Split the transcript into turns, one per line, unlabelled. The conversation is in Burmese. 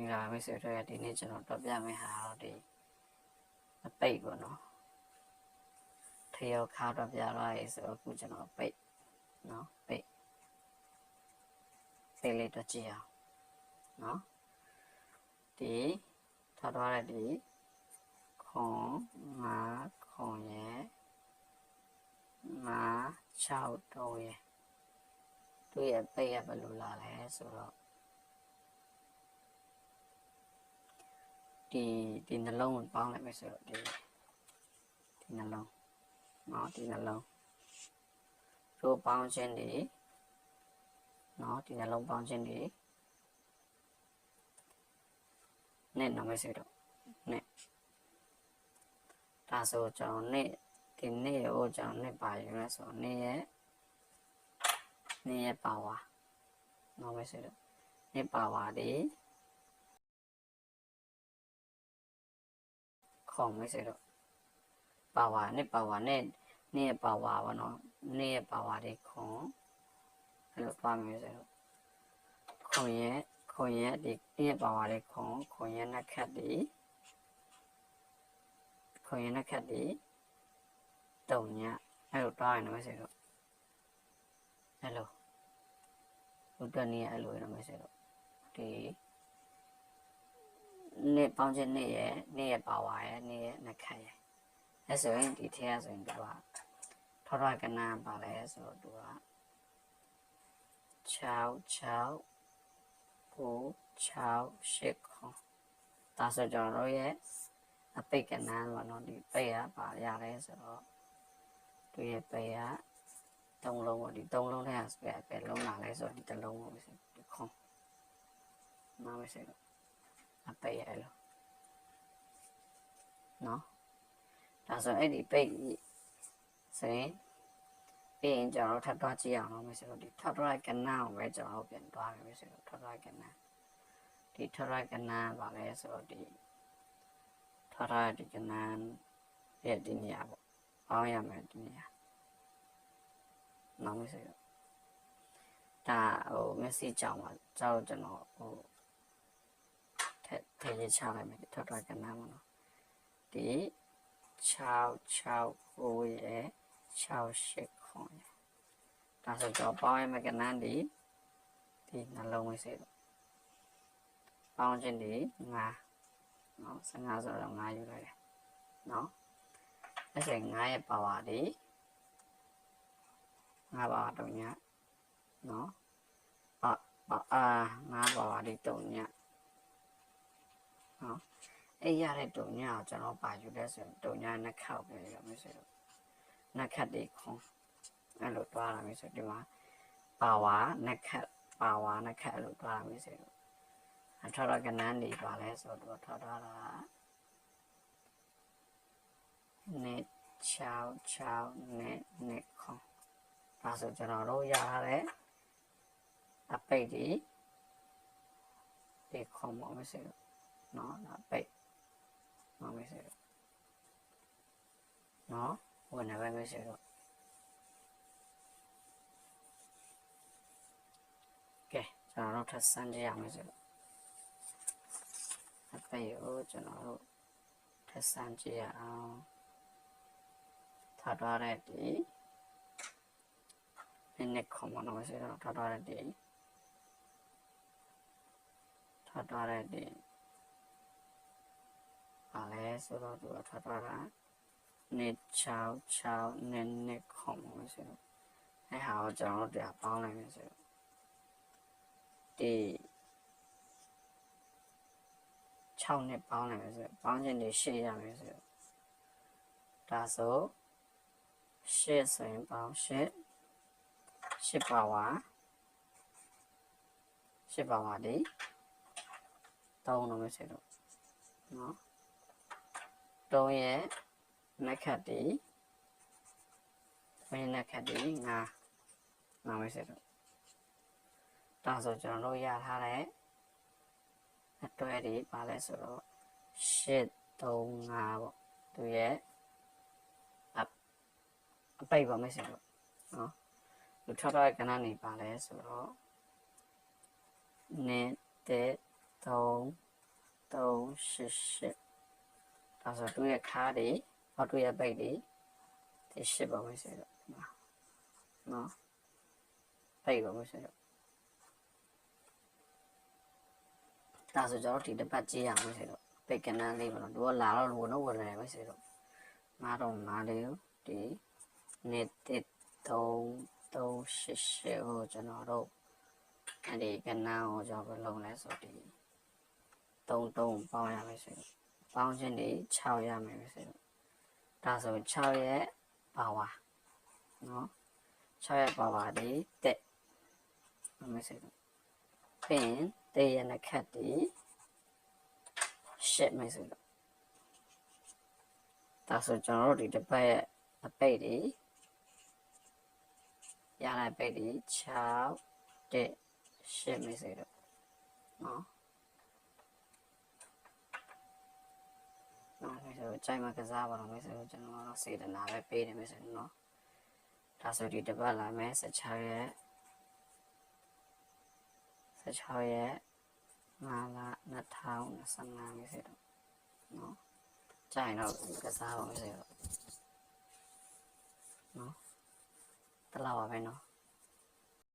င်္ဂလာပါမိတ်ဆွေတို့ရဲ့ဒီနေ့ကျွန်တော်တော့ပြမယ့်ဟာတော့ဒီအပိတ်ပေါ့နော်ထယောခါတော့ပြလာရေးဆိုတော့အခုကျွန်တော်ပိတ်နော်ပိတ်ပိတ်လေးတော့ကြည့်အောင်နော်ဒီထားသွားတဲ့ဒီခွန်ငါခွန်ရဲ့ငါ6တုံးရဲ့သူရဲ့ပိတ်ရဘယ်လိုလာလဲဆိုတော့ ဒီဒီနှလုံးကိုပေါင်းလိုက်မယ်ဆိုတော့ဒီဒီနှလုံးနော်ဒီနှလုံးတို့ပေါင်းခြင်းတွေနော်ဒီနှလုံးပေါင်းခြင်းတွေနဲ့နော်မယ်ဆိုတော့နဲ့ဒါဆိုကျွန်တော်နဲ့ဒီနေ့ကိုကျွန်တော်နဲ့ပါယူလဲဆိုတော့နေ့ရဲ့နေ့ရဲ့ပါဝါနော်မယ်ဆိုတော့နေ့ပါဝါတွေ ခေါ်မယ်ဆိုတော့ပါဝါနဲ့ပါဝါနဲ့နေ့ရဲ့ပါဝါပေါ့နော်နေ့ရဲ့ပါဝါတွေခွန်အဲ့လိုသွားမယ်ဆိုတော့ခွန်ရဲ့ခွန်ရဲ့ဒီနေ့ရဲ့ပါဝါတွေခွန်ခွန်ရဲ့နှက်ခတ်တွေခွန်ရဲ့နှက်ခတ်တွေတုံညအဲ့လိုသွားရင်တော့ဆိုတော့အဲ့လိုဘုဒ္ဓနေ့အဲ့လိုရမယ်ဆိုတော့ဒီ နေ့ပေါင်းခြင်းနေ့ရဲ့နေ့ရဲ့ပါဝါရဲ့နေ့ရဲ့နှက်ခတ်ရဲ့အဲဆိုရင်ဒီထဲကဆိုရင်သူကထောရကနာပါလဲဆိုတော့သူက6 6 9 6 8ခွန်ဒါဆိုကျွန်တော်တို့ရဲ့အပိတ်ကနာပေါ့နော်ဒီပိတ်ရပါရတယ်ဆိုတော့သူရဲ့ပိတ်ရသုံးလုံးပေါ့ဒီသုံးလုံးထဲကပဲပဲလုံးလာလဲဆိုတော့ဒီတစ်လုံးပေါ့ဆိုဒီခွန်နားမစေတော့ အပိတ်ရလို့နော်ဒါဆိုအဲ့ဒီပိတ်ဆိုရင်ပြီးရင်ကျွန်တော်ထပ်သွားကြည့်အောင်လို့ဆိုတော့ဒီထပ်သွားကနန်းကိုပဲကျွန်တော်ပြန်သွားမယ်ဆိုတော့ထပ်သွားကနန်းဒီထပ်သွားကနန်းပါလဲဆိုတော့ဒီထပ်သွားဒီကနန်းရဲ့ဒီနေရာပေါ့အောင်းရမယ်ဒီနေရာနော်မဆိုတော့ဒါဟိုမက်ဆေ့ကြောင်ပါကြောက်ကျွန်တော်ဟို ထက်ထည့်ရချလိုက်မယ်ထွက်ထွက်ကနားမနော်ဒီ6 6ကိုရဲ့6 8ခွန်ရဲ့ဒါဆိုတော့ပေါင်းရမယ်ကနန်းဒီဒီနှလုံးဝိစေတော့ပေါင်းခြင်းဒီ9နော်15ဆိုတော့9ယူလိုက်တယ်နော်အဲ့ဆို9ရဲ့ပါဝါဒီ9ပါဝါတော့ညနော်အာအာ9ပါဝါဒီတုံည နော်အဲ့ရတဲ့တုံညာကိုကျွန်တော်ပါယူလဲဆိုရင်တုံညာနှစ်ခောက်ပဲရမယ်ဆိုတော့နှစ်ခတ်တွေခွန်အဲ့လိုတွားလာမယ်ဆိုဒီမှာပါဝါနှစ်ခတ်ပါဝါနှစ်ခတ်အဲ့လိုတွားလာမယ်ဆိုတော့အထောရကနန်းနေပါလဲဆိုတော့ထောထားတာနှစ်6 6နှစ်နှစ်ခွန်ဒါဆိုကျွန်တော်တို့ရရတဲ့အပိတ်ဒီဒီခွန်ပါမယ်ဆိုတော့ နော်ဒါပိတ်မမေးစေတော့နော်ဝင်နေပဲမေးစေတော့ကဲကျွန်တော်တို့ထပ်စမ်းကြည့်ရမယ်ဆိုတော့အပိတ်ကိုကျွန်တော်တို့ထပ်စမ်းကြည့်ရအောင်ထားထားတဲ့ဒီနည်းနည်းခေါ်မလို့ဆိုတော့ထားထားတဲ့ဒီထားထားတဲ့ဒီပါလဲ ဆိုတော့သူကထွက်သွားတာနှစ်6 6နှစ်နှစ်ခုံလို့ဆိုတော့အဲဟာကိုကျွန်တော်တို့တရားပေါင်းလိုက်မယ်ဆိုတော့ဒီ6နှစ်ပေါင်းလိုက်မယ်ဆိုတော့ပေါင်းခြင်းတွေရှေ့ရမယ်ဆိုတော့ဒါဆိုရှေ့ဆိုရင်ပေါင်းရှေ့ရှစ်ပါဝါရှစ်ပါဝါဒီတောင်းလို့မယ်ဆိုတော့နော် တုံးရဲ့နက်ခတ်တီမင်းနက်ခတ်တီငါငါမရှိတော့ဒါဆိုကျွန်တော်တို့ရထားတဲ့အတွဲတွေပါလဲဆိုတော့ရှစ်3 5ပေါ့သူရဲ့အအပိတ်ပါမရှိတော့နော်လူထထကဏ္ဍနေပါလဲဆိုတော့နစ်တဲ့3 388 ဒါဆိုသူ့ရဲ့ခါးတွေဟောသူ့ရဲ့ပိတ်တွေဒီရှစ်ပါမယ်ဆိုတော့နော်ပိတ်ပါမယ်ဆိုတော့ဒါဆိုကျွန်တော်ဒီတစ်ပတ်ကြည့်ရမယ်ဆိုတော့ပိတ်ကနန်းလေးပါတော့သူကလာတော့ဝင်တော့ဝင်နေမယ်ဆိုတော့မတော့မားလေးဒီနေ့တစ်3 388ကိုကျွန်တော်တို့အဲ့ဒီကနန်းကိုကျွန်တော်ဘယ်လုံးလဲဆိုဒီ3 3ပေါင်းရမယ်ဆိုတော့ ပေါင်းခြင်းတွေ6ရမယ်ဆိုတော့ဒါဆို6ရဲ့ပါဝါနော်6ရဲ့ပါဝါဒီတက်မယ်ဆိုတော့ပင်တေးရနခတ်ဒီရှစ်မယ်ဆိုတော့ဒါဆိုကျွန်တော်တို့ဒီတစ်ပတ်ရဲ့အပိတ်တွေရလိုက်ပိတ်ဒီ6တက်ရှစ်မယ်ဆိုတော့နော် နော်ဒါဆိုကြိုင်မှာကစားပါတော့မယ်ဆိုတော့ကျွန်တော်ကတော့စေတနာပဲပေးတယ်မယ်ဆိုတော့နော်ဒါဆိုဒီတစ်ပတ်လာမယ်16ရက်16ရက်5လ2025မယ်ဆိုတော့နော်ကြိုင်တော့ကစားပါမယ်ဆိုတော့နော်တလောက်ပါပဲနော်